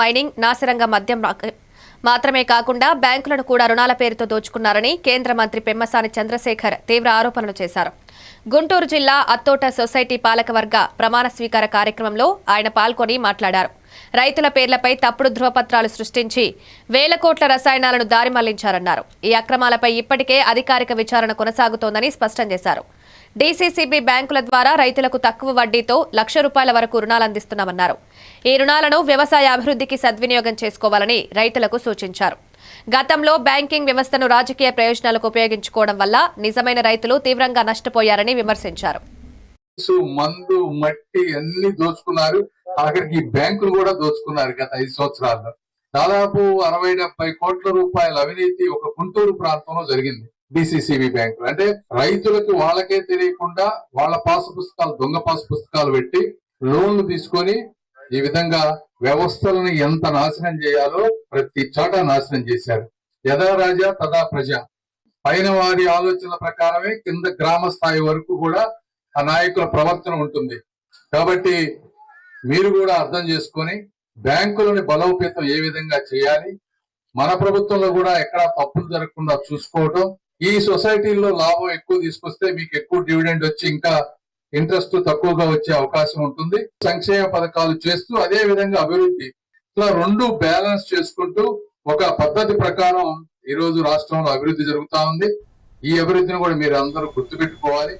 Mining నాసిరంగ మద్యం మాత్రమే కాకుండా బ్యాంకులను కూడా రుణాల పేరుతో దోచుకున్నారని కేంద్ర మంత్రి పెమ్మసాని చంద్రశేఖర్ తీవ్ర ఆరోపణలు చేశారు. గుంటూరు జిల్లా అత్తోట సొసైటీ పాలకవర్గ ప్రమాణ స్వీకార కార్యక్రమంలో ఆయన పాల్గొని మాట్లాడారు. రైతుల పేర్లపై తప్పుడు ధృవపత్రాలు సృష్టించి వేల కోట్ల రసాయనాలను దారి మళ్ళించారన్నారు ఈ అక్రమాలపై ఇప్పటికే అధికారిక విచారణ కొనసాగుతోందని స్పష్టం చేశారు. డీసీసీబీ బ్యాంకుల ద్వారా రైతులకు తక్కువ వడ్డీతో లక్ష రూపాయల వరకు రుణాలు అందిస్తున్నామన్నారు. ఈ రుణాలను వ్యవసాయ అభివృద్ధికి సద్వినియోగం చేసుకోవాలని రైతులకు సూచించారు. గతంలో బ్యాంకింగ్ వ్యవస్థను రాజకీయ ప్రయోజనాలకు ఉపయోగించుకోవడం వల్ల నిజమైన రైతులు తీవ్రంగా నష్టపోయారని విమర్శించారు. మందు మట్టి అన్ని దోచుకున్నారు. ఆఖరికి బ్యాంకులు కూడా దోచుకున్నారు గత ఐదు సంవత్సరాల్లో. దాదాపు అరవై డెబ్బై కోట్ల రూపాయల అవినీతి ఒక గుంటూరు ప్రాంతంలో జరిగింది. డిసిసిబి బ్యాంకులు. అంటే రైతులకు వాళ్ళకే తెలియకుండా వాళ్ళ పాసు పుస్తకాలు దొంగ పాసు పుస్తకాలు పెట్టి లోన్లు తీసుకొని ఈ విధంగా వ్యవస్థలను ఎంత నాశనం చేయాలో ప్రతి చోట నాశనం చేశారు. యథా రాజా తదా ప్రజ. పైన వారి ఆలోచనల ప్రకారమే కింద గ్రామ స్థాయి వరకు కూడా ఆ నాయకుల ప్రవర్తన ఉంటుంది. కాబట్టి మీరు కూడా అర్థం చేసుకొని బ్యాంకులని బలోపేతం ఏ విధంగా చేయాలి మన ప్రభుత్వంలో కూడా ఎక్కడా తప్పులు జరగకుండా చూసుకోవటం ఈ సొసైటీల్లో లాభం ఎక్కువ తీసుకొస్తే మీకు ఎక్కువ డివిడెండ్ వచ్చి ఇంకా ఇంట్రెస్ట్ తక్కువగా వచ్చే అవకాశం ఉంటుంది. సంక్షేమ పథకాలు చేస్తూ అదే విధంగా అభివృద్ధి. ఇట్లా రెండు బ్యాలెన్స్ చేసుకుంటూ ఒక పద్ధతి ప్రకారం ఈ రోజు రాష్ట్రంలో అభివృద్ధి జరుగుతా ఉంది. ఈ అభివృద్ధిని కూడా మీరు అందరూ గుర్తుపెట్టుకోవాలి.